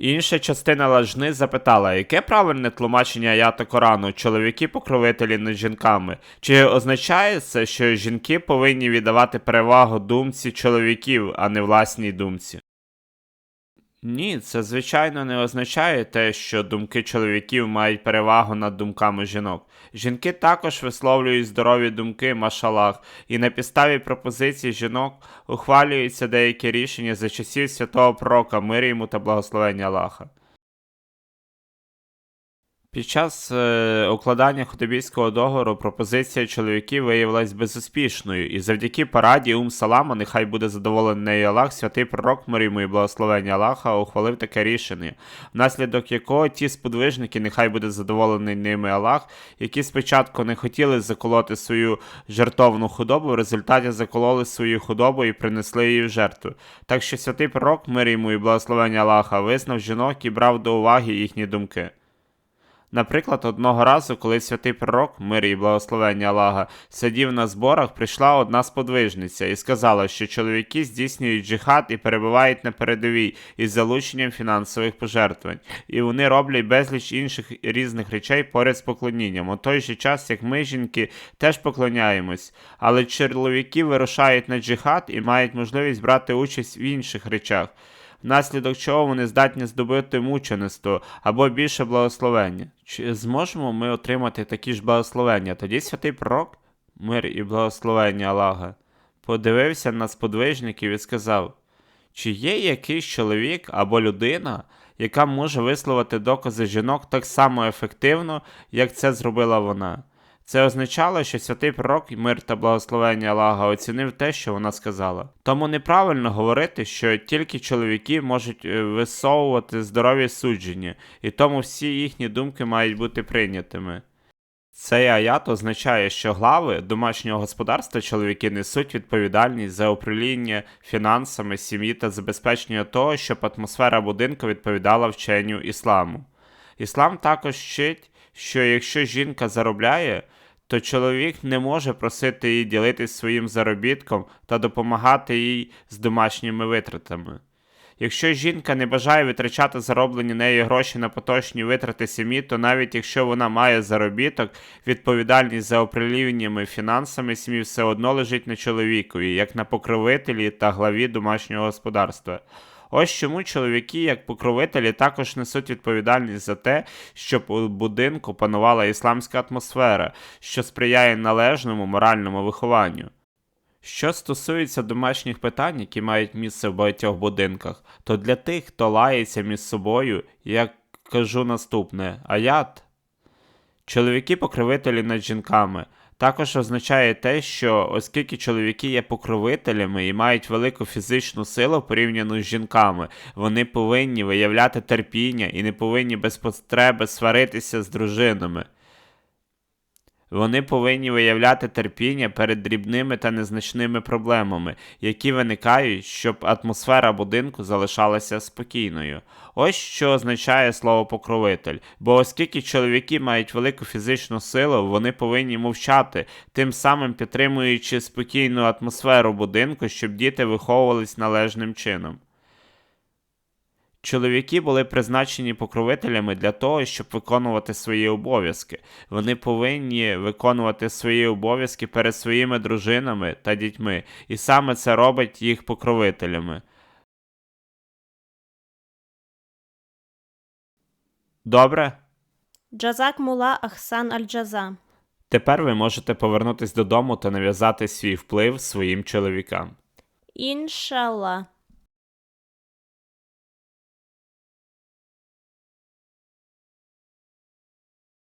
Інша частина лажни запитала, яке правильне тлумачення аята Корану чоловіки покровителі над жінками? Чи означає це, що жінки повинні віддавати перевагу думці чоловіків, а не власній думці? Ні, це звичайно не означає те, що думки чоловіків мають перевагу над думками жінок. Жінки також висловлюють здорові думки машалах, і на підставі пропозицій жінок ухвалюються деякі рішення за часів святого пророка, мир йому та благословення Аллаха. Під час е, укладання худобійського договору пропозиція чоловіків виявилась безуспішною, і завдяки параді Ум Салама, нехай буде задоволений нею Аллах, святий пророк мир йому і благословення Аллаха ухвалив таке рішення, внаслідок якого ті сподвижники, нехай буде задоволений ними Аллах, які спочатку не хотіли заколоти свою жертовну худобу, в результаті закололи свою худобу і принесли її в жертву. Так що святий пророк мир йому і благословення Аллаха визнав жінок і брав до уваги їхні думки. Наприклад, одного разу, коли святий пророк, мир і благословення Аллаха, сидів на зборах, прийшла одна сподвижниця і сказала, що чоловіки здійснюють джихад і перебувають на передовій із залученням фінансових пожертвувань, і вони роблять безліч інших різних речей поряд з поклонінням, у той же час, як ми, жінки, теж поклоняємось, але чоловіки вирушають на джихад і мають можливість брати участь в інших речах внаслідок чого вони здатні здобути мучеництво або більше благословення. Чи зможемо ми отримати такі ж благословення? Тоді святий пророк, мир і благословення Аллаха, подивився на сподвижників і сказав: чи є якийсь чоловік або людина, яка може висловити докази жінок так само ефективно, як це зробила вона? Це означало, що святий пророк, мир та благословення Аллаха оцінив те, що вона сказала. Тому неправильно говорити, що тільки чоловіки можуть е, висовувати здорові судження, і тому всі їхні думки мають бути прийнятими. Цей аят означає, що глави домашнього господарства чоловіки несуть відповідальність за управління фінансами сім'ї та забезпечення того, щоб атмосфера будинку відповідала вченню ісламу. Іслам також вчить, що якщо жінка заробляє, то чоловік не може просити її ділитись своїм заробітком та допомагати їй з домашніми витратами. Якщо жінка не бажає витрачати зароблені нею гроші на поточні витрати сім'ї, то навіть якщо вона має заробіток, відповідальність за управліннями фінансами сім'ї все одно лежить на чоловікові, як на покровителі та главі домашнього господарства. Ось чому чоловіки, як покровителі, також несуть відповідальність за те, щоб у будинку панувала ісламська атмосфера, що сприяє належному моральному вихованню. Що стосується домашніх питань, які мають місце в багатьох будинках, то для тих, хто лається між собою, я кажу наступне: аят. Чоловіки покровителі над жінками. Також означає те, що оскільки чоловіки є покровителями і мають велику фізичну силу порівняно з жінками, вони повинні виявляти терпіння і не повинні без потреби сваритися з дружинами. Вони повинні виявляти терпіння перед дрібними та незначними проблемами, які виникають, щоб атмосфера будинку залишалася спокійною. Ось що означає слово покровитель. Бо оскільки чоловіки мають велику фізичну силу, вони повинні мовчати, тим самим підтримуючи спокійну атмосферу будинку, щоб діти виховувались належним чином. Чоловіки були призначені покровителями для того, щоб виконувати свої обов'язки. Вони повинні виконувати свої обов'язки перед своїми дружинами та дітьми, і саме це робить їх покровителями. Добре? Джазак Мула Ахсан Аль-Джаза. Тепер ви можете повернутися додому та нав'язати свій вплив своїм чоловікам. Іншалла.